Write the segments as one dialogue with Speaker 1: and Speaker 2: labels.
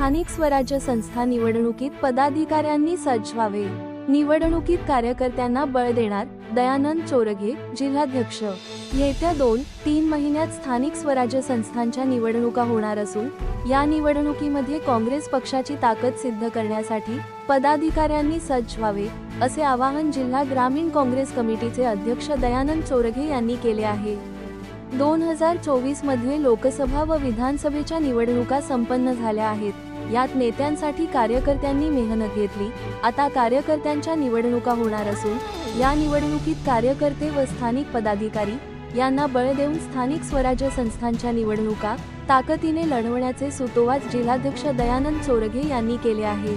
Speaker 1: स्थानिक स्वराज्य संस्था निवडणुकीत पदाधिकाऱ्यांनी सज्ज व्हावे निवडणुकीत कार्यकर्त्यांना बळ देणार दयानंद चोरघे जिल्हाध्यक्ष. येत्या दोन तीन महिन्यात स्थानिक स्वराज्य संस्थांच्या निवडणुका होणार असून या निवडणुकीमध्ये काँग्रेस पक्षाची ताकद सिद्ध करण्यासाठी पदाधिकाऱ्यांनी सज्ज व्हावे असे आवाहन जिल्हा ग्रामीण काँग्रेस कमिटीचे अध्यक्ष दयानंद चोरघे यांनी केले आहे. दोन हजार चोवीसमध्ये लोकसभा व विधानसभेच्या निवडणुका संपन्न झाल्या आहेत. यात नेत्यांसाठी कार्यकर्त्यांनी मेहनत घेतली. आता कार्यकर्त्यांच्या निवडणुका होणार असून या निवडणुकीत कार्यकर्ते व स्थानिक पदाधिकारी यांना बळ देऊन स्थानिक स्वराज्य संस्थांच्या निवडणुका ताकदीने लढवण्याचे सुतोवाच जिल्हाध्यक्ष दयानंद चोरगे यांनी केले आहे.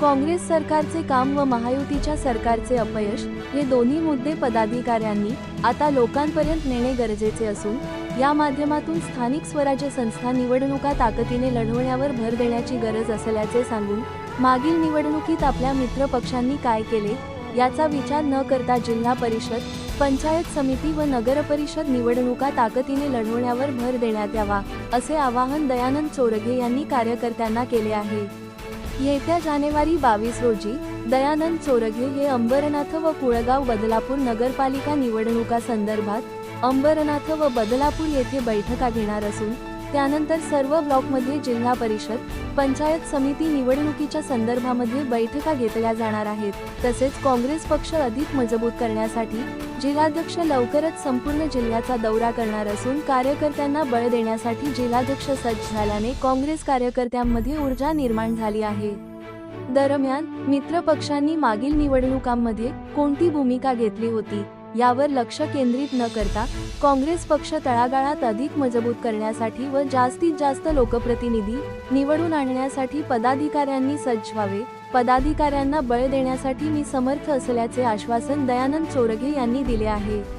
Speaker 1: काँग्रेस सरकारचे काम व महायुतीच्या सरकारचे अपयश हे दोन्ही मुद्दे पदाधिकाऱ्यांनी आता लोकांपर्यंत नेणे गरजेचे असून या माध्यमातून स्थानिक स्वराज्य संस्था निवडणुका ताकदीने लढवण्यावर भर देण्याची गरज असल्याचे सांगून मागील निवडणुकीत आपल्या मित्र पक्षांनी काय केले याचा विचार न करता जिल्हा परिषद पंचायत समिती व नगर परिषद निवडणुका ताकदीने लढवण्यावर भर देण्यात यावा असे आवाहन दयानंद चोरगे यांनी कार्यकर्त्यांना केले आहे. येत्या जानेवारी बावीस रोजी दयानंद चोरगे हे अंबरनाथ व कुळगाव बदलापूर नगरपालिका निवडणुका संदर्भात अंबरनाथ व बदलापूर येथे बैठका घेणार असून त्यानंतर सर्व ब्लॉकमध्ये जिल्हा परिषद पंचायत समिती निवडणुकीच्या संदर्भामध्ये बैठका घेतल्या जाणार आहेत. तसेच काँग्रेस पक्ष अधिक मजबूत करण्यासाठी जिल्हाध्यक्ष लवकरच संपूर्ण जिल्ह्याचा दौरा करणार असून कार्यकर्त्यांना बळ देण्यासाठी जिल्हाध्यक्ष सज्ज झाल्याने काँग्रेस कार्यकर्त्यांमध्ये ऊर्जा निर्माण झाली आहे. दरम्यान मित्र पक्षांनी मागील निवडणुकांमध्ये कोणती भूमिका घेतली होती? यावर लक्ष केंद्रित न करता काँग्रेस पक्ष तळागाळात अधिक मजबूत करण्यासाठी व जास्तीत जास्त लोकप्रतिनिधी निवडून आणण्यासाठी पदाधिकाऱ्यांनी सज्ज व्हावे. पदाधिकाऱ्यांना बळ देण्यासाठी मी समर्थ असल्याचे आश्वासन दयानंद चोरगे यांनी दिले आहे.